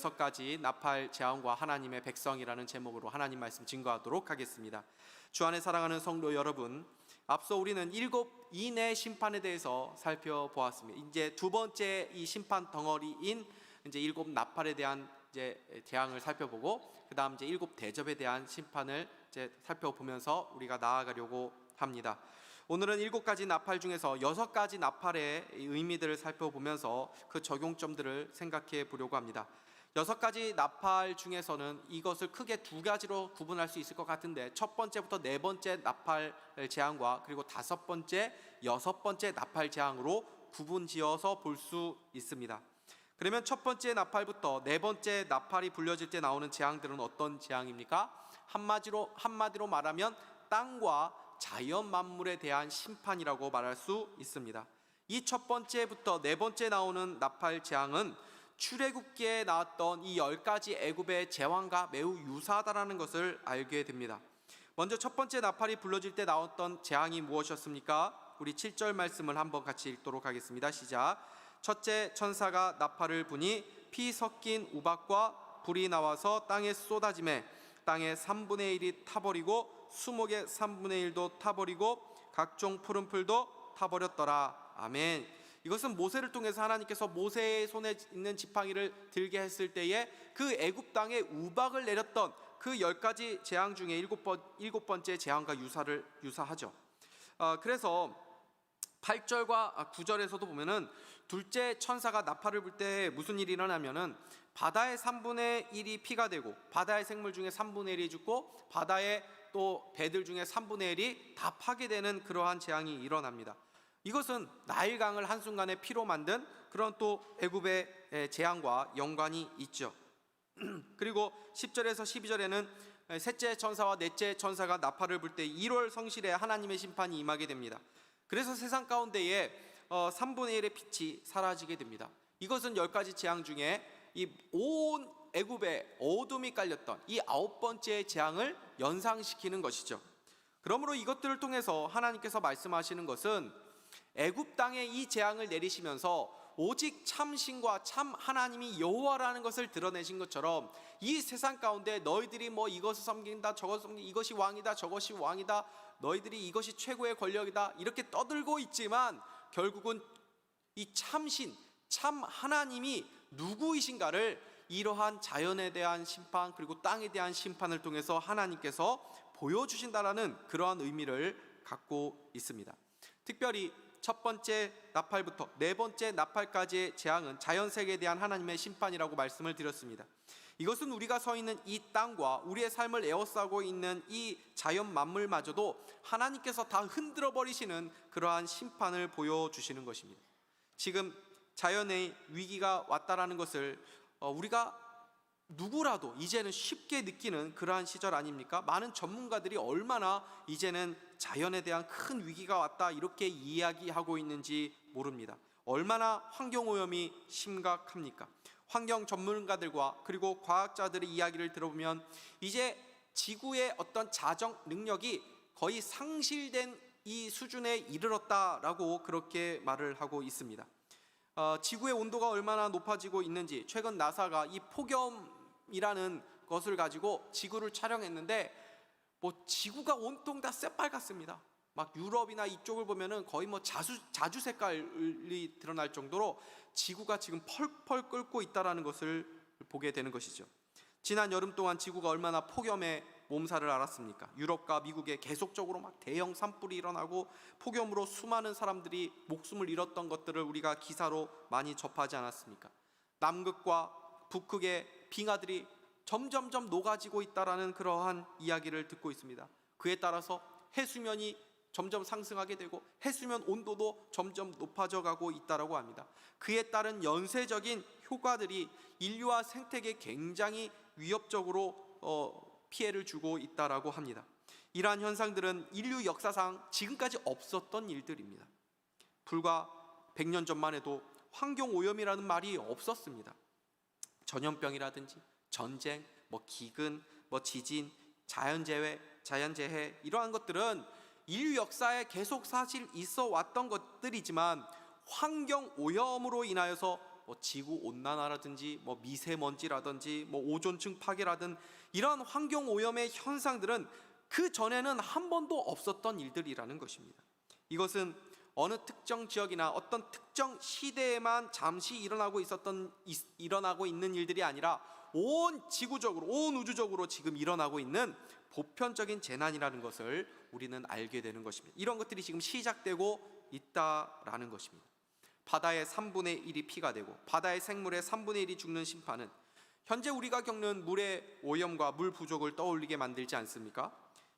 여섯 가지 나팔 재앙과 하나님의 백성이라는 제목으로 하나님 말씀 증거하도록 하겠습니다. 주 안에 사랑하는 성도 여러분, 앞서 우리는 일곱 인의 심판에 대해서 살펴보았습니다. 이제 두 번째 이 심판 덩어리인 이제 일곱 나팔에 대한 이제 재앙을 살펴보고 그다음 이제 일곱 대접에 대한 심판을 이제 살펴보면서 우리가 나아가려고 합니다. 오늘은 일곱 가지 나팔 중에서 여섯 가지 나팔의 의미들을 살펴보면서 그 적용점들을 생각해 보려고 합니다. 여섯 가지 나팔 중에서는 이것을 크게 두 가지로 구분할 수 있을 것 같은데 첫 번째부터 네 번째 나팔 재앙과 그리고 다섯 번째, 여섯 번째 나팔 재앙으로 구분 지어서 볼 수 있습니다. 그러면 첫 번째 나팔부터 네 번째 나팔이 불려질 때 나오는 재앙들은 어떤 재앙입니까? 한마디로 한마디로 말하면 땅과 자연 만물에 대한 심판이라고 말할 수 있습니다. 이 첫 번째부터 네 번째 나오는 나팔 재앙은 출애굽기에 나왔던 이 열 가지 애굽의 제왕과 매우 유사하다라는 것을 알게 됩니다. 먼저 첫 번째 나팔이 불러질 때 나왔던 재앙이 무엇이었습니까? 우리 7절 말씀을 한번 같이 읽도록 하겠습니다. 시작. 첫째 천사가 나팔을 부니 피 섞인 우박과 불이 나와서 땅에 쏟아짐에 땅의 3분의 1이 타버리고 수목의 3분의 1도 타버리고 각종 푸른 풀도 타버렸더라. 아멘. 이것은 모세를 통해서 하나님께서 모세의 손에 있는 지팡이를 들게 했을 때에 그 애굽 땅에 우박을 내렸던 그 열 가지 재앙 중에 일곱 번 일곱 번째 재앙과 유사를 유사하죠. 어, 그래서 8절과 9절에서도 보면은 둘째 천사가 나팔을 불 때 무슨 일이 일어나면은 바다의 3분의 1이 피가 되고 바다의 생물 중에 3분의 1이 죽고 바다의 또 배들 중에 3분의 1이 다 파괴되는 그러한 재앙이 일어납니다. 이것은 나일강을 한순간에 피로 만든 그런 또 애굽의 재앙과 연관이 있죠. 그리고 10절에서 12절에는 셋째 천사와 넷째 천사가 나팔을 불 때 1월 성실에 하나님의 심판이 임하게 됩니다. 그래서 세상 가운데에 3분의 1의 빛이 사라지게 됩니다. 이것은 열 가지 재앙 중에 이 온 애굽에 어둠이 깔렸던 이 아홉 번째 재앙을 연상시키는 것이죠. 그러므로 이것들을 통해서 하나님께서 말씀하시는 것은 애굽 땅에 이 재앙을 내리시면서 오직 참 신과 참 하나님이 여호와라는 것을 드러내신 것처럼 이 세상 가운데 너희들이 뭐 이것을 섬긴다 저것을 섬긴다 이것이 왕이다 저것이 왕이다 너희들이 이것이 최고의 권력이다 이렇게 떠들고 있지만 결국은 이 참신 참 하나님이 누구이신가를 이러한 자연에 대한 심판 그리고 땅에 대한 심판을 통해서 하나님께서 보여주신다라는 그러한 의미를 갖고 있습니다. 특별히 첫 번째 나팔부터 네 번째 나팔까지의 재앙은 자연 세계에 대한 하나님의 심판이라고 말씀을 드렸습니다. 이것은 우리가 서 있는 이 땅과 우리의 삶을 에워싸고 있는 이 자연 만물마저도 하나님께서 다 흔들어 버리시는 그러한 심판을 보여 주시는 것입니다. 지금 자연의 위기가 왔다라는 것을 어, 우리가 누구라도 이제는 쉽게 느끼는 그러한 시절 아닙니까? 많은 전문가들이 얼마나 이제는 자연에 대한 큰 위기가 왔다 이렇게 이야기하고 있는지 모릅니다. 얼마나 환경 오염이 심각합니까? 환경 전문가들과 그리고 과학자들의 이야기를 들어보면 이제 지구의 어떤 자정 능력이 거의 상실된 이 수준에 이르렀다라고 그렇게 말을 하고 있습니다. 어, 지구의 온도가 얼마나 높아지고 있는지 최근 나사가 이 폭염이라는 것을 가지고 지구를 촬영했는데 뭐 지구가 온통 다 새빨갛습니다. 막 유럽이나 이쪽을 보면은 거의 뭐 자수, 자주 색깔이 드러날 정도로 지구가 지금 펄펄 끓고 있다라는 것을 보게 되는 것이죠. 지난 여름 동안 지구가 얼마나 폭염에 몸살을 앓았습니까? 유럽과 미국에 계속적으로 막 대형 산불이 일어나고 폭염으로 수많은 사람들이 목숨을 잃었던 것들을 우리가 기사로 많이 접하지 않았습니까? 남극과 북극의 빙하들이 점점점 녹아지고 있다라는 그러한 이야기를 듣고 있습니다. 그에 따라서 해수면이 점점 상승하게 되고 해수면 온도도 점점 높아져 가고 있다라고 합니다. 그에 따른 연쇄적인 효과들이 인류와 생태계에 굉장히 위협적으로 어, 피해를 주고 있다라고 합니다. 이러한 현상들은 인류 역사상 지금까지 없었던 일들입니다. 불과 100년 전만 해도 환경 오염이라는 말이 없었습니다. 전염병이라든지 전쟁, 뭐 기근, 뭐 지진, 자연재해, 자연재해 이러한 것들은 인류 역사에 계속 사실 있어 왔던 것들이지만 환경 오염으로 인하여서 뭐 지구 온난화라든지 뭐 미세먼지라든지 뭐 오존층 파괴라든 이러한 환경 오염의 현상들은 그 전에는 한 번도 없었던 일들이라는 것입니다. 이것은 어느 특정 지역이나 어떤 특정 시대에만 잠시 일어나고 있었던 이- 일어나고 있는 일들이 아니라 온 지구적으로 온 우주적으로 지금 일어나고 있는 보편적인 재난이라는 것을 우리는 알게 되는 것입니다. 이런 것들이 지금 시작되고 있다라는 것입니다. 바다의 3분의 1이 피가 되고 바다의 생물의 3분의 1이 죽는 심판은 현재 우리가 겪는 물의 오염과 물 부족을 떠올리게 만들지 않습니까?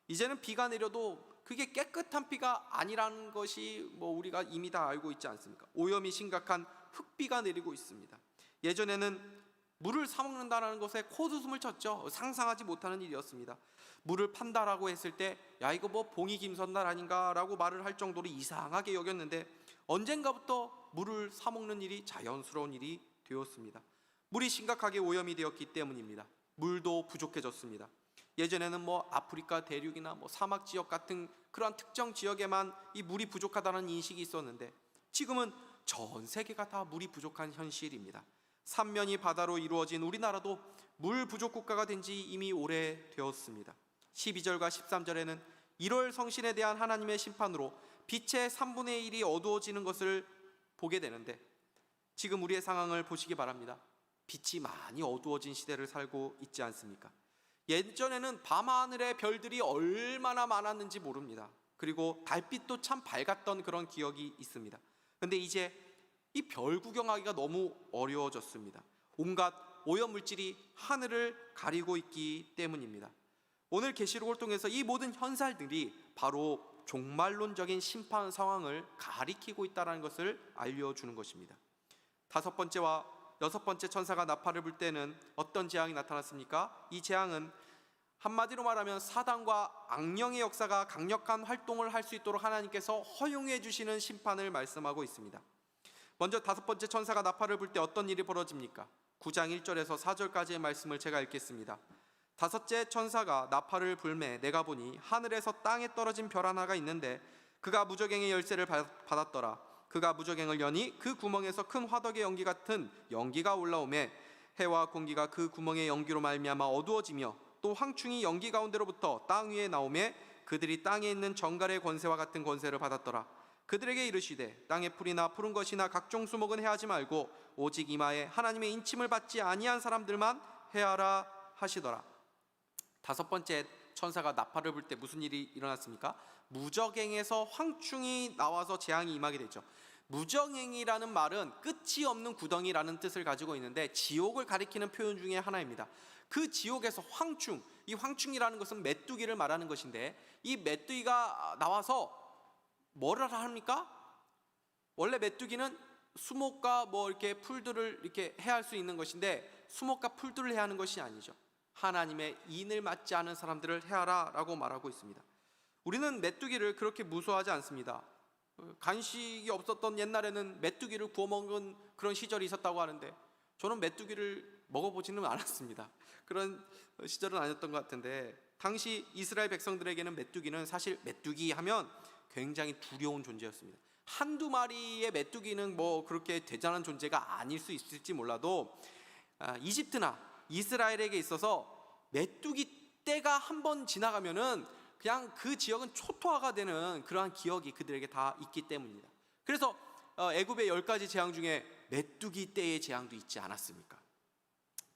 이제는 비가 내려도 그게 깨끗한 비가 아니라는 것이 뭐 우리가 이미 다 알고 있지 않습니까? 오염이 심각한 흑비가 내리고 있습니다. 예전에는 물을 사 먹는다라는 것에 코웃음을 쳤죠. 상상하지 못하는 일이었습니다. 물을 판다라고 했을 때 야 이거 뭐 봉이 김선달 아닌가라고 말을 할 정도로 이상하게 여겼는데 언젠가부터 물을 사 먹는 일이 자연스러운 일이 되었습니다. 물이 심각하게 오염이 되었기 때문입니다. 물도 부족해졌습니다. 예전에는 뭐 아프리카 대륙이나 뭐 사막 지역 같은 그러한 특정 지역에만 이 물이 부족하다는 인식이 있었는데 지금은 전 세계가 다 물이 부족한 현실입니다. 삼면이 바다로 이루어진 우리나라도 물 부족 국가가 된 지 이미 오래 되었습니다. 12절과 13절에는 1월 성신에 대한 하나님의 심판으로 빛의 3분의 1이 어두워지는 것을 보게 되는데 지금 우리의 상황을 보시기 바랍니다. 빛이 많이 어두워진 시대를 살고 있지 않습니까? 예전에는 밤하늘의 별들이 얼마나 많았는지 모릅니다. 그리고 달빛도 참 밝았던 그런 기억이 있습니다. 근데 이제 이 별 구경하기가 너무 어려워졌습니다. 온갖 오염 물질이 하늘을 가리고 있기 때문입니다. 오늘 계시록을 통해서 이 모든 현상들이 바로 종말론적인 심판 상황을 가리키고 있다는 것을 알려주는 것입니다. 다섯 번째와 여섯 번째 천사가 나팔을 불 때는 어떤 재앙이 나타났습니까? 이 재앙은 한마디로 말하면 사단과 악령의 역사가 강력한 활동을 할 수 있도록 하나님께서 허용해 주시는 심판을 말씀하고 있습니다. 먼저 다섯 번째 천사가 나팔을 불 때 어떤 일이 벌어집니까? 9장 1절에서 4절까지의 말씀을 제가 읽겠습니다. 다섯째 천사가 나팔을 불매 내가 보니 하늘에서 땅에 떨어진 별 하나가 있는데 그가 무적행의 열쇠를 받- 받았더라. 그가 무적행을 여니 그 구멍에서 큰 화덕의 연기 같은 연기가 올라오매 해와 공기가 그 구멍의 연기로 말미암아 어두워지며 또 황충이 연기 가운데로부터 땅 위에 나오매 그들이 땅에 있는 정갈의 권세와 같은 권세를 받았더라. 그들에게 이르시되 땅의 풀이나 푸른 것이나 각종 수목은 해하지 말고 오직 이마에 하나님의 인침을 받지 아니한 사람들만 해하라 하시더라. 다섯 번째 천사가 나팔을 불 때 무슨 일이 일어났습니까? 무적행에서 황충이 나와서 재앙이 임하게 되죠. 무적행이라는 말은 끝이 없는 구덩이라는 뜻을 가지고 있는데 지옥을 가리키는 표현 중에 하나입니다. 그 지옥에서 황충, 이 황충이라는 것은 메뚜기를 말하는 것인데 이 메뚜기가 나와서 뭐를 합니까? 원래 메뚜기는 수목과 뭐 이렇게 풀들을 이렇게 해할 수 있는 것인데 수목과 풀들을 해하는 것이 아니죠. 하나님의 인을 맞지 않은 사람들을 해하라라고 말하고 있습니다. 우리는 메뚜기를 그렇게 무서워하지 않습니다. 어, 간식이 없었던 옛날에는 메뚜기를 구워 먹은 그런 시절이 있었다고 하는데 저는 메뚜기를 먹어보지는 않았습니다. 그런 시절은 아니었던 것 같은데 당시 이스라엘 백성들에게는 메뚜기는 사실 메뚜기 하면 굉장히 두려운 존재였습니다. 한두 마리의 메뚜기는 뭐 그렇게 대단한 존재가 아닐 수 있을지 몰라도 아, 이집트나 이스라엘에게 있어서 메뚜기 때가 한 번 지나가면은 그냥 그 지역은 초토화가 되는 그러한 기억이 그들에게 다 있기 때문입니다. 그래서 어, 애굽의 열 가지 재앙 중에 메뚜기 때의 재앙도 있지 않았습니까?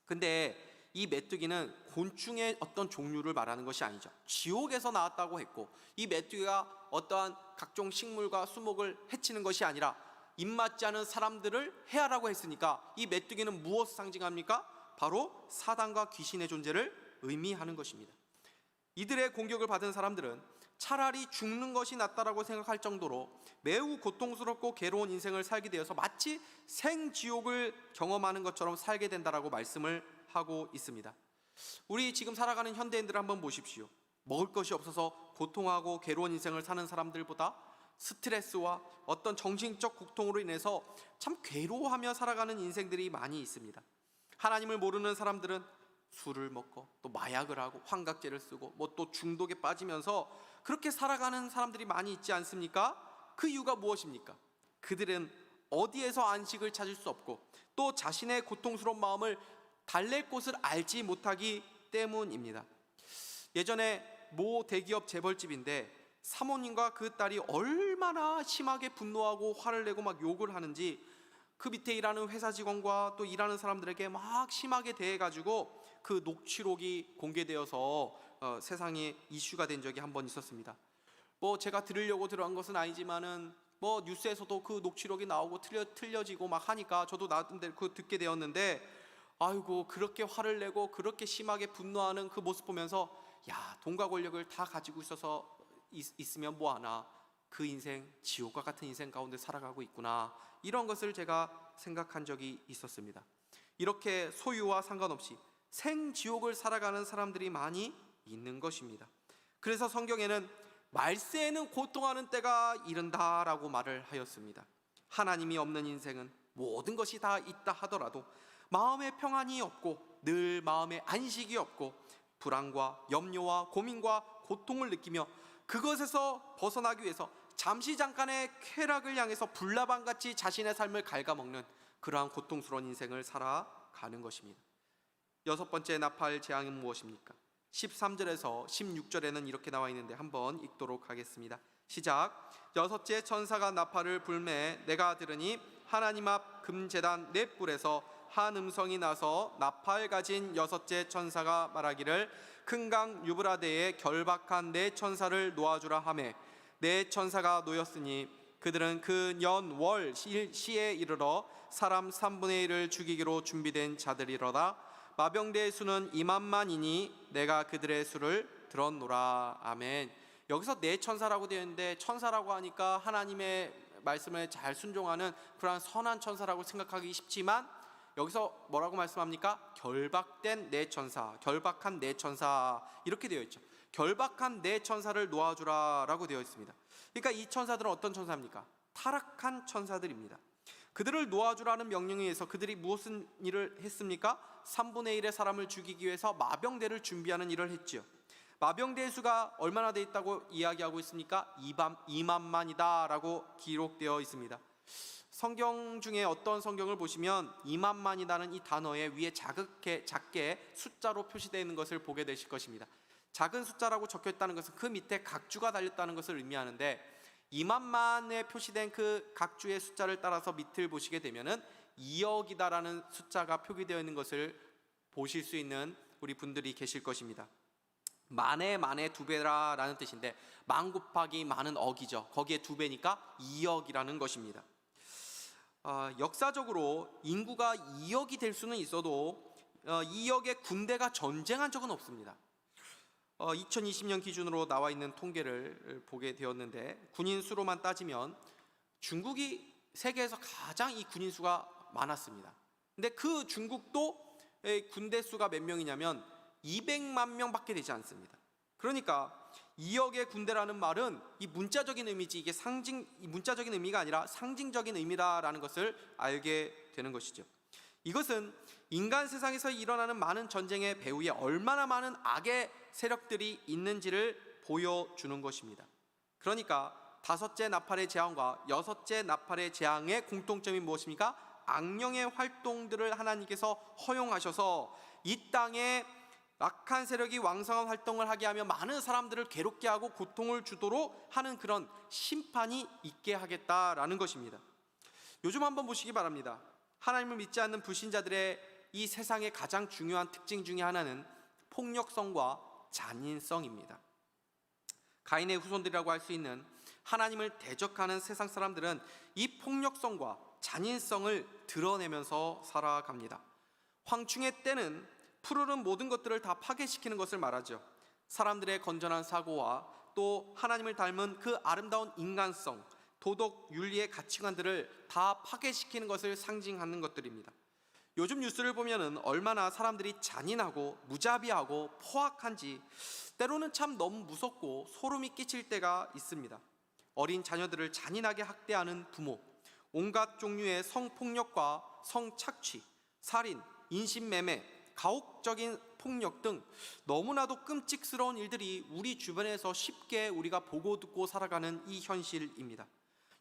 근데 이 메뚜기는 곤충의 어떤 종류를 말하는 것이 아니죠. 지옥에서 나왔다고 했고 이 메뚜기가 어떠한 각종 식물과 수목을 해치는 것이 아니라 입맞지 않은 사람들을 해하라고 했으니까 이 메뚜기는 무엇을 상징합니까? 바로 사단과 귀신의 존재를 의미하는 것입니다. 이들의 공격을 받은 사람들은 차라리 죽는 것이 낫다라고 생각할 정도로 매우 고통스럽고 괴로운 인생을 살게 되어서 마치 생지옥을 경험하는 것처럼 살게 된다라고 말씀을 하고 있습니다. 우리 지금 살아가는 현대인들을 한번 보십시오. 먹을 것이 없어서 고통하고 괴로운 인생을 사는 사람들보다 스트레스와 어떤 정신적 고통으로 인해서 참 괴로워하며 살아가는 인생들이 많이 있습니다. 하나님을 모르는 사람들은 술을 먹고 또 마약을 하고 환각제를 쓰고 뭐 또 중독에 빠지면서 그렇게 살아가는 사람들이 많이 있지 않습니까? 그 이유가 무엇입니까? 그들은 어디에서 안식을 찾을 수 없고 또 자신의 고통스러운 마음을 달랠 곳을 알지 못하기 때문입니다. 예전에 모 대기업 재벌집인데 사모님과 그 딸이 얼마나 심하게 분노하고 화를 내고 막 욕을 하는지 그 밑에 일하는 회사 직원과 또 일하는 사람들에게 막 심하게 대해가지고 그 녹취록이 공개되어서 어, 세상에 이슈가 된 적이 한 번 있었습니다. 뭐 제가 들으려고 들어간 것은 아니지만은 뭐 뉴스에서도 그 녹취록이 나오고 틀려 틀려지고 막 하니까 저도 나름대로 그 듣게 되었는데 아이고 그렇게 화를 내고 그렇게 심하게 분노하는 그 모습 보면서 야 돈과 권력을 다 가지고 있어서 있, 있으면 뭐하나 그 인생 지옥과 같은 인생 가운데 살아가고 있구나 이런 것을 제가 생각한 적이 있었습니다. 이렇게 소유와 상관없이 생지옥을 살아가는 사람들이 많이 있는 것입니다. 그래서 성경에는 말세에는 고통하는 때가 이른다라고 말을 하였습니다. 하나님이 없는 인생은 모든 것이 다 있다 하더라도 마음의 평안이 없고 늘 마음의 안식이 없고 불안과 염려와 고민과 고통을 느끼며 그것에서 벗어나기 위해서 잠시 잠깐의 쾌락을 향해서 불나방같이 자신의 삶을 갉아먹는 그러한 고통스러운 인생을 살아가는 것입니다. 여섯 번째 나팔 재앙은 무엇입니까? 13절에서 16절에는 이렇게 나와 있는데 한번 읽도록 하겠습니다. 시작. 여섯째 천사가 나팔을 불매 내가 들으니 하나님 앞 금제단 넷 뿔에서 한 음성이 나서 나팔 가진 여섯째 천사가 말하기를 큰 강 유브라데에 결박한 네 천사를 놓아주라 하매 네 천사가 놓였으니 그들은 그년월 시에 이르러 사람 3분의 1을 죽이기로 준비된 자들이로다. 마병대의 수는 2만만이니 내가 그들의 수를 들었노라. 아멘. 여기서 네 천사라고 되어 있는데 천사라고 하니까 하나님의 말씀에 잘 순종하는 그러한 선한 천사라고 생각하기 쉽지만 여기서 뭐라고 말씀합니까? 결박된 네 천사, 결박한 네 천사 이렇게 되어 있죠. 결박한 네 천사를 놓아주라라고 되어 있습니다. 그러니까 이 천사들은 어떤 천사입니까? 타락한 천사들입니다. 그들을 놓아주라는 명령에 의해서 그들이 무슨 일을 했습니까? 3분의 1의 사람을 죽이기 위해서 마병대를 준비하는 일을 했지요. 마병대의 수가 얼마나 돼 있다고 이야기하고 있습니까? 2만, 2만만이다라고 기록되어 있습니다. 성경 중에 어떤 성경을 보시면 2만만이라는 이 단어에 위에 작게 작게 숫자로 표시되어 있는 것을 보게 되실 것입니다. 작은 숫자라고 적혀 있다는 것은 그 밑에 각주가 달렸다는 것을 의미하는데 2만만에 표시된 그 각주의 숫자를 따라서 밑을 보시게 되면은 2억이다라는 숫자가 표기되어 있는 것을 보실 수 있는 우리 분들이 계실 것입니다. 만에 만에 두 배라라는 뜻인데 만 곱하기 만은 억이죠. 거기에 두 배니까 2억이라는 것입니다. 어, 역사적으로 인구가 2억이 될 수는 있어도 어, 2억의 군대가 전쟁한 적은 없습니다. 어, 2020년 기준으로 나와 있는 통계를 보게 되었는데 군인 수로만 따지면 중국이 세계에서 가장 이 군인 수가 많았습니다. 근데 그 중국도 의 군대 수가 몇 명이냐면 200만 명밖에 되지 않습니다. 그러니까 2억의 군대라는 말은 이 문자적인 의미지 이게 상징 이 문자적인 의미가 아니라 상징적인 의미다라는 것을 알게 되는 것이죠. 이것은 인간 세상에서 일어나는 많은 전쟁의 배후에 얼마나 많은 악의 세력들이 있는지를 보여주는 것입니다. 그러니까 다섯째 나팔의 재앙과 여섯째 나팔의 재앙의 공통점이 무엇입니까? 악령의 활동들을 하나님께서 허용하셔서 이 땅에 악한 세력이 왕성한 활동을 하게 하며 많은 사람들을 괴롭게 하고 고통을 주도록 하는 그런 심판이 있게 하겠다라는 것입니다. 요즘 한번 보시기 바랍니다. 하나님을 믿지 않는 불신자들의 이 세상의 가장 중요한 특징 중에 하나는 폭력성과 잔인성입니다. 가인의 후손들이라고 할 수 있는 하나님을 대적하는 세상 사람들은 이 폭력성과 잔인성을 드러내면서 살아갑니다. 황충의 때는 푸르른 모든 것들을 다 파괴시키는 것을 말하죠. 사람들의 건전한 사고와 또 하나님을 닮은 그 아름다운 인간성, 도덕, 윤리의 가치관들을 다 파괴시키는 것을 상징하는 것들입니다. 요즘 뉴스를 보면은 얼마나 사람들이 잔인하고 무자비하고 포악한지 때로는 참 너무 무섭고 소름이 끼칠 때가 있습니다. 어린 자녀들을 잔인하게 학대하는 부모, 온갖 종류의 성폭력과 성착취, 살인, 인신매매, 가혹적인 폭력 등 너무나도 끔찍스러운 일들이 우리 주변에서 쉽게 우리가 보고 듣고 살아가는 이 현실입니다.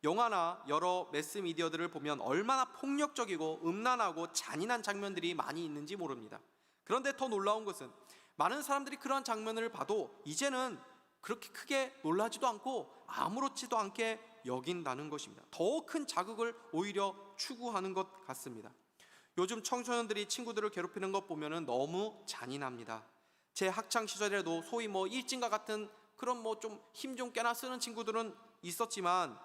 영화나 여러 매스미디어들을 보면 얼마나 폭력적이고 음란하고 잔인한 장면들이 많이 있는지 모릅니다. 그런데 더 놀라운 것은 많은 사람들이 그런 장면을 봐도 이제는 그렇게 크게 놀라지도 않고 아무렇지도 않게 여긴다는 것입니다. 더 큰 자극을 오히려 추구하는 것 같습니다. 요즘 청소년들이 친구들을 괴롭히는 것 보면은 너무 잔인합니다. 제 학창 시절에도 소위 뭐 일진과 같은 그런 뭐 좀 힘좀 꽤나 쓰는 친구들은 있었지만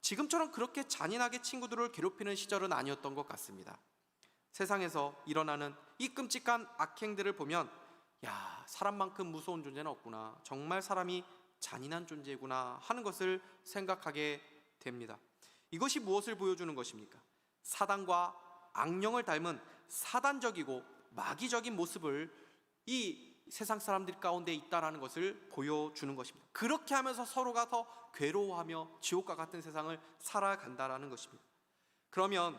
지금처럼 그렇게 잔인하게 친구들을 괴롭히는 시절은 아니었던 것 같습니다. 세상에서 일어나는 이 끔찍한 악행들을 보면 야 사람만큼 무서운 존재는 없구나 정말 사람이 잔인한 존재구나 하는 것을 생각하게 됩니다. 이것이 무엇을 보여주는 것입니까? 사단과 악령을 닮은 사단적이고 마귀적인 모습을 이 세상 사람들 가운데 있다라는 것을 보여주는 것입니다. 그렇게 하면서 서로가 더 괴로워하며 지옥과 같은 세상을 살아간다라는 것입니다. 그러면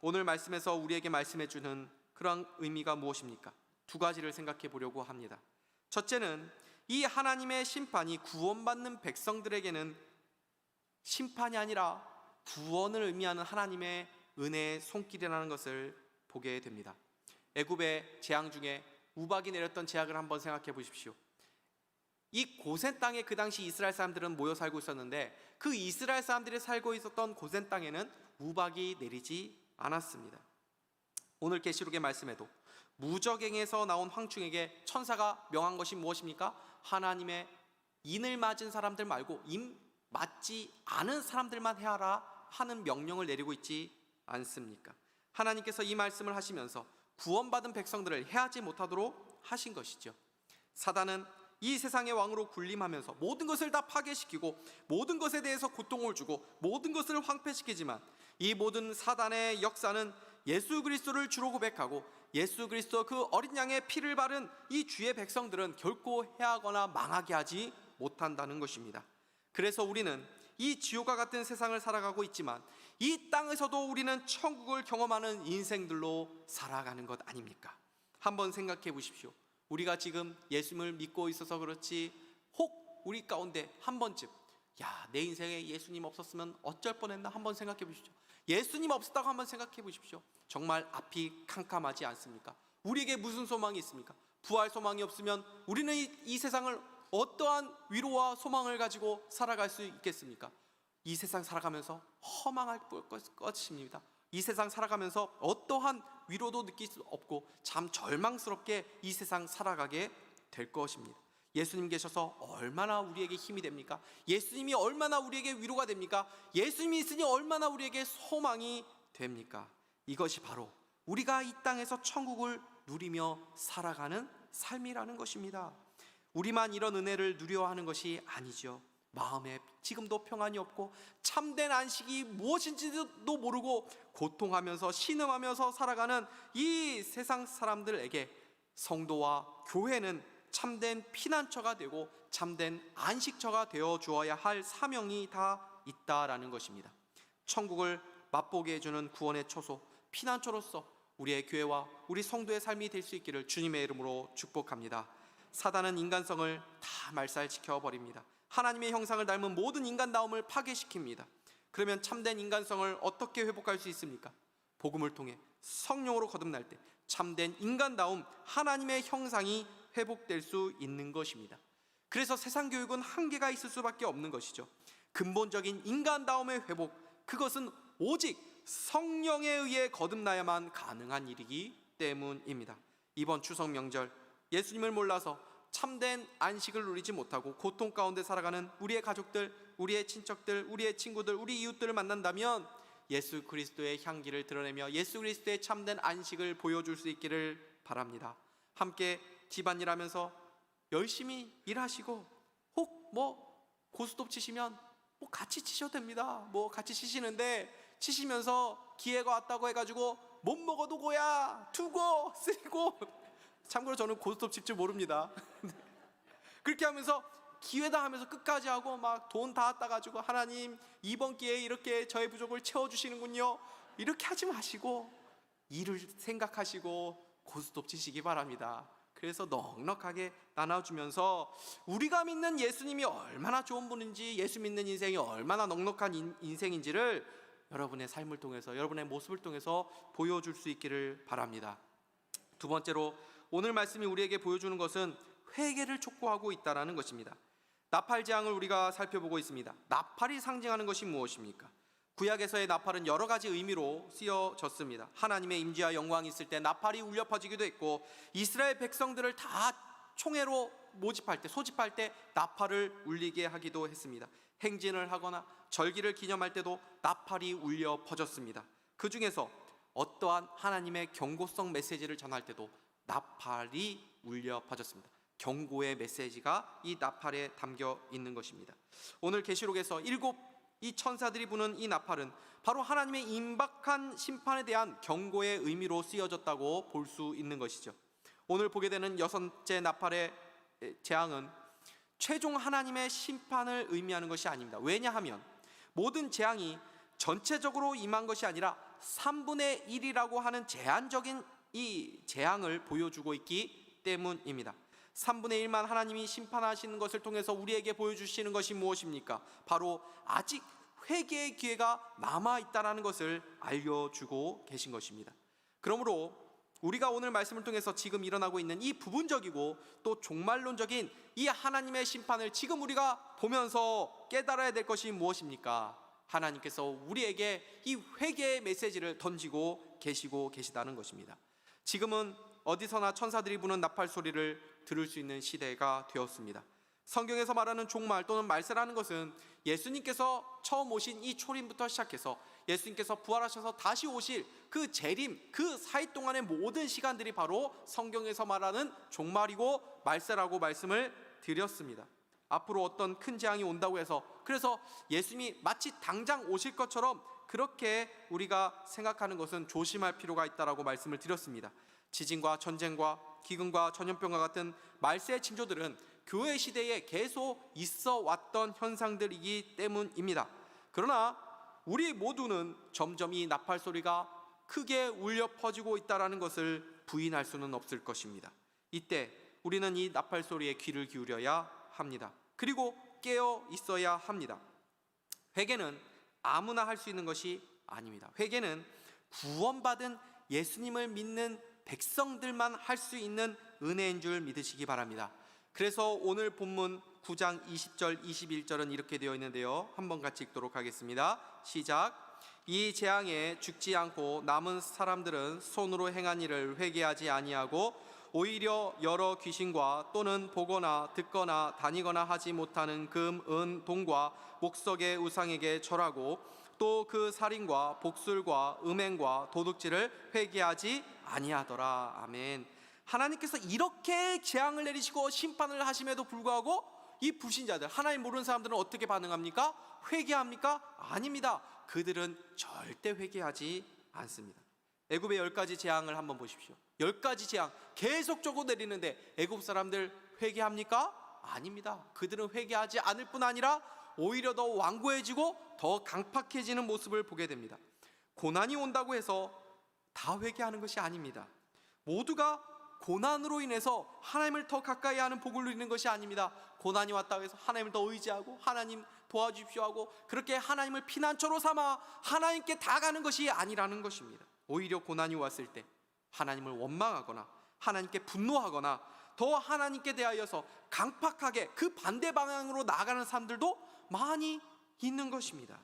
오늘 말씀에서 우리에게 말씀해 주는 그런 의미가 무엇입니까? 두 가지를 생각해 보려고 합니다. 첫째는 이 하나님의 심판이 구원받는 백성들에게는 심판이 아니라 구원을 의미하는 하나님의 은혜의 손길이라는 것을 보게 됩니다. 애굽의 재앙 중에 우박이 내렸던 재앙을 한번 생각해 보십시오. 이 고센 땅에 그 당시 이스라엘 사람들은 모여 살고 있었는데 그 이스라엘 사람들이 살고 있었던 고센 땅에는 우박이 내리지 않았습니다. 오늘 계시록의 말씀에도 무적행에서 나온 황충에게 천사가 명한 것이 무엇입니까? 하나님의 인을 맞은 사람들 말고 인 맞지 않은 사람들만 해하라 하는 명령을 내리고 있지 않습니까? 하나님께서 이 말씀을 하시면서 구원받은 백성들을 해하지 못하도록 하신 것이죠. 사단은 이 세상의 왕으로 군림하면서 모든 것을 다 파괴시키고 모든 것에 대해서 고통을 주고 모든 것을 황폐시키지만 이 모든 사단의 역사는 예수 그리스도를 주로 고백하고 예수 그리스도 그 어린 양의 피를 바른 이 주의 백성들은 결코 해하거나 망하게 하지 못한다는 것입니다. 그래서 우리는 이 지옥과 같은 세상을 살아가고 있지만 이 땅에서도 우리는 천국을 경험하는 인생들로 살아가는 것 아닙니까? 한번 생각해 보십시오. 우리가 지금 예수님을 믿고 있어서 그렇지 혹 우리 가운데 한 번쯤 야, 내 인생에 예수님 없었으면 어쩔 뻔했나 한번 생각해 보십시오. 예수님 없었다고 한번 생각해 보십시오. 정말 앞이 캄캄하지 않습니까? 우리에게 무슨 소망이 있습니까? 부활 소망이 없으면 우리는 이, 이 세상을 어떠한 위로와 소망을 가지고 살아갈 수 있겠습니까? 이 세상 살아가면서 허망할 것- 것입니다. 이 세상 살아가면서 어떠한 위로도 느낄 수 없고 참 절망스럽게 이 세상 살아가게 될 것입니다. 예수님 계셔서 얼마나 우리에게 힘이 됩니까? 예수님이 얼마나 우리에게 위로가 됩니까? 예수님이 있으니 얼마나 우리에게 소망이 됩니까? 이것이 바로 우리가 이 땅에서 천국을 누리며 살아가는 삶이라는 것입니다. 우리만 이런 은혜를 누려 하는 것이 아니죠. 마음에 지금도 평안이 없고 참된 안식이 무엇인지도 모르고 고통하면서 신음하면서 살아가는 이 세상 사람들에게 성도와 교회는 참된 피난처가 되고 참된 안식처가 되어 주어야 할 사명이 다 있다라는 것입니다. 천국을 맛보게 해주는 구원의 초소 피난처로서 우리의 교회와 우리 성도의 삶이 될 수 있기를 주님의 이름으로 축복합니다. 사단은 인간성을 다 말살시켜 버립니다. 하나님의 형상을 닮은 모든 인간다움을 파괴시킵니다. 그러면 참된 인간성을 어떻게 회복할 수 있습니까? 복음을 통해 성령으로 거듭날 때 참된 인간다움 하나님의 형상이 회복될 수 있는 것입니다. 그래서 세상 교육은 한계가 있을 수밖에 없는 것이죠. 근본적인 인간다움의 회복 그것은 오직 성령에 의해 거듭나야만 가능한 일이기 때문입니다. 이번 추석 명절 예수님을 몰라서 참된 안식을 누리지 못하고 고통 가운데 살아가는 우리의 가족들, 우리의 친척들, 우리의 친구들, 우리 이웃들을 만난다면 예수 그리스도의 향기를 드러내며 예수 그리스도의 참된 안식을 보여줄 수 있기를 바랍니다. 함께 집안일 하면서 열심히 일하시고 혹 뭐 고스톱 치시면 뭐 같이 치셔도 됩니다. 뭐 같이 치시는데 치시면서 기회가 왔다고 해가지고 못 먹어도 고야 두고 쓰고 참고로 저는 고스톱 칠 줄 모릅니다. 그렇게 하면서 기회다 하면서 끝까지 하고 막 돈 다 따가지고 하나님 이번 기회에 이렇게 저의 부족을 채워주시는군요. 이렇게 하지 마시고 일을 생각하시고 고스톱 치시기 바랍니다. 그래서 넉넉하게 나눠주면서 우리가 믿는 예수님이 얼마나 좋은 분인지 예수 믿는 인생이 얼마나 넉넉한 인, 인생인지를 여러분의 삶을 통해서 여러분의 모습을 통해서 보여줄 수 있기를 바랍니다. 두 번째로 오늘 말씀이 우리에게 보여주는 것은 회개를 촉구하고 있다라는 것입니다. 나팔 재앙을 우리가 살펴보고 있습니다. 나팔이 상징하는 것이 무엇입니까? 구약에서의 나팔은 여러 가지 의미로 쓰여졌습니다. 하나님의 임재와 영광이 있을 때 나팔이 울려 퍼지기도 했고 이스라엘 백성들을 다 총회로 모집할 때 소집할 때 나팔을 울리게 하기도 했습니다. 행진을 하거나 절기를 기념할 때도 나팔이 울려 퍼졌습니다. 그 중에서 어떠한 하나님의 경고성 메시지를 전할 때도 나팔이 울려 퍼졌습니다. 경고의 메시지가 이 나팔에 담겨 있는 것입니다. 오늘 계시록에서 일곱 이 천사들이 부는 이 나팔은 바로 하나님의 임박한 심판에 대한 경고의 의미로 쓰여졌다고 볼 수 있는 것이죠. 오늘 보게 되는 여섯째 나팔의 재앙은 최종 하나님의 심판을 의미하는 것이 아닙니다. 왜냐하면 모든 재앙이 전체적으로 임한 것이 아니라 3분의 1이라고 하는 제한적인 이 재앙을 보여주고 있기 때문입니다. 3분의 1만 하나님이 심판하시는 것을 통해서 우리에게 보여주시는 것이 무엇입니까? 바로 아직 회개의 기회가 남아 있다라는 것을 알려주고 계신 것입니다. 그러므로 우리가 오늘 말씀을 통해서 지금 일어나고 있는 이 부분적이고 또 종말론적인 이 하나님의 심판을 지금 우리가 보면서 깨달아야 될 것이 무엇입니까? 하나님께서 우리에게 이 회개의 메시지를 던지고 계시고 계시다는 것입니다. 지금은 어디서나 천사들이 부는 나팔 소리를 들을 수 있는 시대가 되었습니다. 성경에서 말하는 종말 또는 말세라는 것은 예수님께서 처음 오신 이 초림부터 시작해서 예수님께서 부활하셔서 다시 오실 그 재림, 그 사이 동안의 모든 시간들이 바로 성경에서 말하는 종말이고 말세라고 말씀을 드렸습니다. 앞으로 어떤 큰 재앙이 온다고 해서 그래서 예수님이 마치 당장 오실 것처럼 그렇게 우리가 생각하는 것은 조심할 필요가 있다라고 말씀을 드렸습니다. 지진과 전쟁과 기근과 전염병과 같은 말세의 징조들은 교회 시대에 계속 있어 왔던 현상들이기 때문입니다. 그러나 우리 모두는 점점 이 나팔 소리가 크게 울려 퍼지고 있다라는 것을 부인할 수는 없을 것입니다. 이때 우리는 이 나팔 소리에 귀를 기울여야 합니다. 그리고 깨어 있어야 합니다. 회개는 아무나 할 수 있는 것이 아닙니다. 회개는 구원받은 예수님을 믿는 백성들만 할 수 있는 은혜인 줄 믿으시기 바랍니다. 그래서 오늘 본문 9장 20절 21절은 이렇게 되어 있는데요. 한번 같이 읽도록 하겠습니다. 시작. 이 재앙에 죽지 않고 남은 사람들은 손으로 행한 일을 회개하지 아니하고 오히려 여러 귀신과 또는 보거나 듣거나 다니거나 하지 못하는 금, 은, 동과 목석의 우상에게 절하고 또 그 살인과 복술과 음행과 도둑질을 회개하지 아니하더라. 아멘. 하나님께서 이렇게 재앙을 내리시고 심판을 하심에도 불구하고 이 불신자들 하나님 모르는 사람들은 어떻게 반응합니까? 회개합니까? 아닙니다. 그들은 절대 회개하지 않습니다. 애굽의 열 가지 재앙을 한번 보십시오. 열 가지 재앙 계속적으로 내리는데 애굽 사람들 회개합니까? 아닙니다. 그들은 회개하지 않을 뿐 아니라 오히려 더 완고해지고 더 강팍해지는 모습을 보게 됩니다. 고난이 온다고 해서 다 회개하는 것이 아닙니다. 모두가 고난으로 인해서 하나님을 더 가까이 하는 복을 누리는 것이 아닙니다. 고난이 왔다고 해서 하나님을 더 의지하고 하나님 도와주십시오 하고 그렇게 하나님을 피난처로 삼아 하나님께 다 가는 것이 아니라는 것입니다. 오히려 고난이 왔을 때 하나님을 원망하거나 하나님께 분노하거나 더 하나님께 대하여서 강팍하게 그 반대 방향으로 나가는 사람들도 많이 있는 것입니다.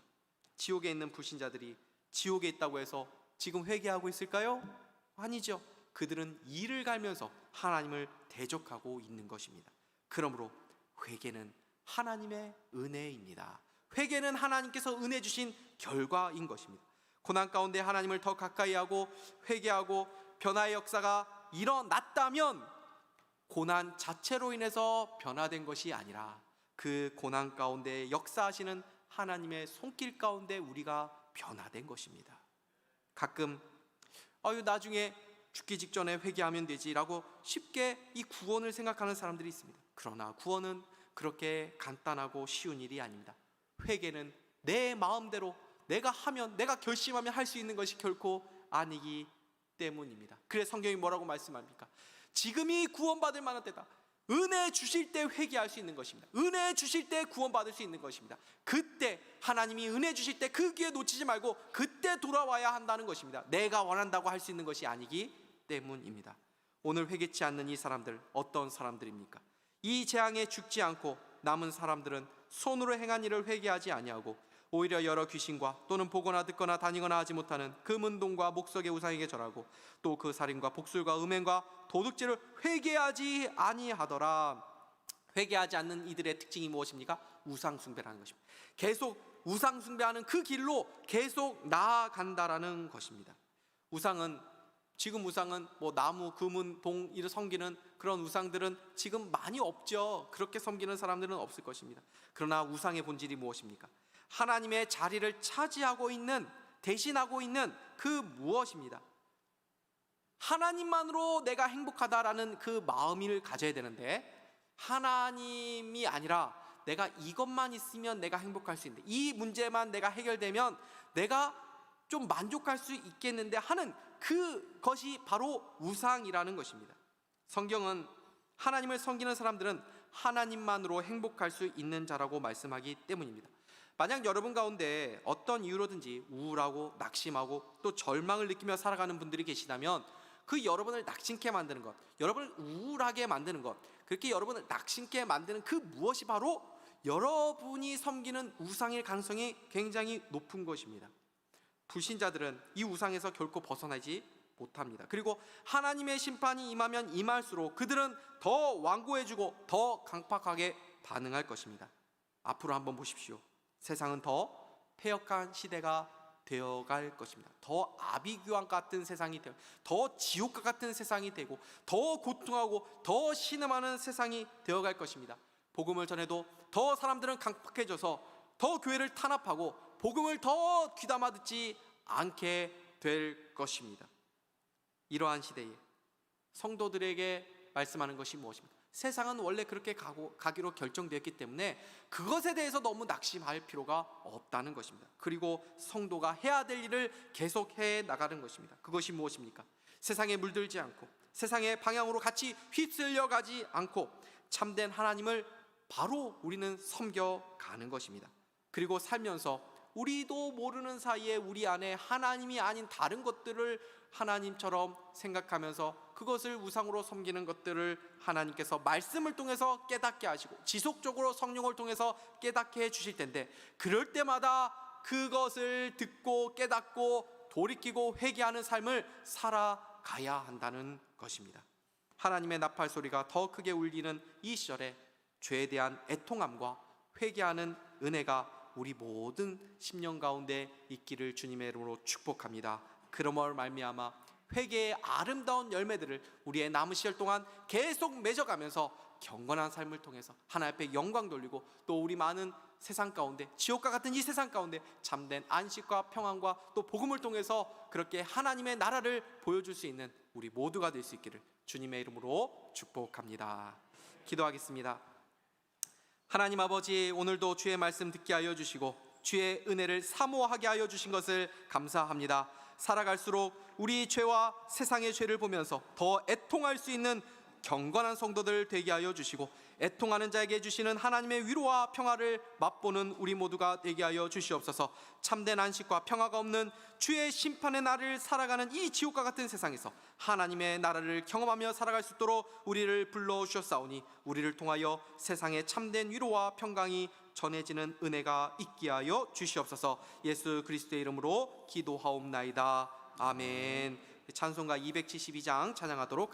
지옥에 있는 불신자들이 지옥에 있다고 해서 지금 회개하고 있을까요? 아니죠. 그들은 이를 갈면서 하나님을 대적하고 있는 것입니다. 그러므로 회개는 하나님의 은혜입니다. 회개는 하나님께서 은혜 주신 결과인 것입니다. 고난 가운데 하나님을 더 가까이 하고 회개하고 변화의 역사가 일어났다면 고난 자체로 인해서 변화된 것이 아니라 그 고난 가운데 역사하시는 하나님의 손길 가운데 우리가 변화된 것입니다. 가끔 아유 나중에 죽기 직전에 회개하면 되지라고 쉽게 이 구원을 생각하는 사람들이 있습니다. 그러나 구원은 그렇게 간단하고 쉬운 일이 아닙니다. 회개는 내 마음대로 내가 하면 내가 결심하면 할 수 있는 것이 결코 아니기 때문입니다. 그래 성경이 뭐라고 말씀합니까? 지금이 구원받을 만한 때다. 은혜 주실 때 회개할 수 있는 것입니다. 은혜 주실 때 구원받을 수 있는 것입니다. 그때 하나님이 은혜 주실 때 그 기회 놓치지 말고 그때 돌아와야 한다는 것입니다. 내가 원한다고 할 수 있는 것이 아니기 때문입니다. 오늘 회개치 않는 이 사람들 어떤 사람들입니까? 이 재앙에 죽지 않고 남은 사람들은 손으로 행한 일을 회개하지 아니하고 오히려 여러 귀신과 또는 보거나 듣거나 다니거나 하지 못하는 금은동과 목석의 우상에게 절하고 또 그 살인과 복술과 음행과 도둑질을 회개하지 아니하더라. 회개하지 않는 이들의 특징이 무엇입니까? 우상 숭배라는 것입니다. 계속 우상 숭배하는 그 길로 계속 나아간다라는 것입니다. 우상은 지금 우상은 뭐 나무, 금은, 동 이를 섬기는 그런 우상들은 지금 많이 없죠. 그렇게 섬기는 사람들은 없을 것입니다. 그러나 우상의 본질이 무엇입니까? 하나님의 자리를 차지하고 있는 대신하고 있는 그 무엇입니다. 하나님만으로 내가 행복하다라는 그 마음을 가져야 되는데 하나님이 아니라 내가 이것만 있으면 내가 행복할 수 있는데 이 문제만 내가 해결되면 내가 좀 만족할 수 있겠는데 하는 그것이 바로 우상이라는 것입니다. 성경은 하나님을 섬기는 사람들은 하나님만으로 행복할 수 있는 자라고 말씀하기 때문입니다. 만약 여러분 가운데 어떤 이유로든지 우울하고 낙심하고 또 절망을 느끼며 살아가는 분들이 계시다면 그 여러분을 낙심케 만드는 것, 여러분을 우울하게 만드는 것, 그렇게 여러분을 낙심케 만드는 그 무엇이 바로 여러분이 섬기는 우상일 가능성이 굉장히 높은 것입니다. 불신자들은 이 우상에서 결코 벗어나지 못합니다. 그리고 하나님의 심판이 임하면 임할수록 그들은 더 완고해지고 더 강팍하게 반응할 것입니다. 앞으로 한번 보십시오. 세상은 더 폐역한 시대가 되어갈 것입니다. 더 아비규환 같은 세상이 되어, 더 지옥과 같은 세상이 되고, 더 고통하고 더 신음하는 세상이 되어갈 것입니다. 복음을 전해도 더 사람들은 강팍해져서 더 교회를 탄압하고 복음을 더 귀담아 듣지 않게 될 것입니다. 이러한 시대에 성도들에게 말씀하는 것이 무엇입니까? 세상은 원래 그렇게 가고 가기로 결정되었기 때문에 그것에 대해서 너무 낙심할 필요가 없다는 것입니다. 그리고 성도가 해야 될 일을 계속 해 나가는 것입니다. 그것이 무엇입니까? 세상에 물들지 않고 세상의 방향으로 같이 휩쓸려 가지 않고 참된 하나님을 바로 우리는 섬겨 가는 것입니다. 그리고 살면서 우리도 모르는 사이에 우리 안에 하나님이 아닌 다른 것들을 하나님처럼 생각하면서 그것을 우상으로 섬기는 것들을 하나님께서 말씀을 통해서 깨닫게 하시고 지속적으로 성령을 통해서 깨닫게 해 주실 텐데 그럴 때마다 그것을 듣고 깨닫고 돌이키고 회개하는 삶을 살아가야 한다는 것입니다. 하나님의 나팔 소리가 더 크게 울리는 이 시절에 죄에 대한 애통함과 회개하는 은혜가 우리 모든 심령 가운데 있기를 주님의 이름으로 축복합니다. 그러므로 말미암아 회개의 아름다운 열매들을 우리의 남은 시절 동안 계속 맺어가면서 경건한 삶을 통해서 하나님 앞에 영광 돌리고 또 우리 많은 세상 가운데 지옥과 같은 이 세상 가운데 참된 안식과 평안과 또 복음을 통해서 그렇게 하나님의 나라를 보여줄 수 있는 우리 모두가 될 수 있기를 주님의 이름으로 축복합니다. 기도하겠습니다. 하나님 아버지 오늘도 주의 말씀 듣게 하여 주시고 주의 은혜를 사모하게 하여 주신 것을 감사합니다. 살아갈수록 우리 죄와 세상의 죄를 보면서 더 애통할 수 있는 경건한 성도들 되게 하여 주시고 애통하는 자에게 주시는 하나님의 위로와 평화를 맛보는 우리 모두가 되게 하여 주시옵소서. 참된 안식과 평화가 없는 주의 심판의 날을 살아가는 이 지옥과 같은 세상에서 하나님의 나라를 경험하며 살아갈 수 있도록 우리를 불러 주셨사오니 우리를 통하여 세상의 참된 위로와 평강이 전해지는 은혜가 있게 하여 주시옵소서. 예수 그리스도의 이름으로 기도하옵나이다. 아멘. 찬송가 272장 찬양하도록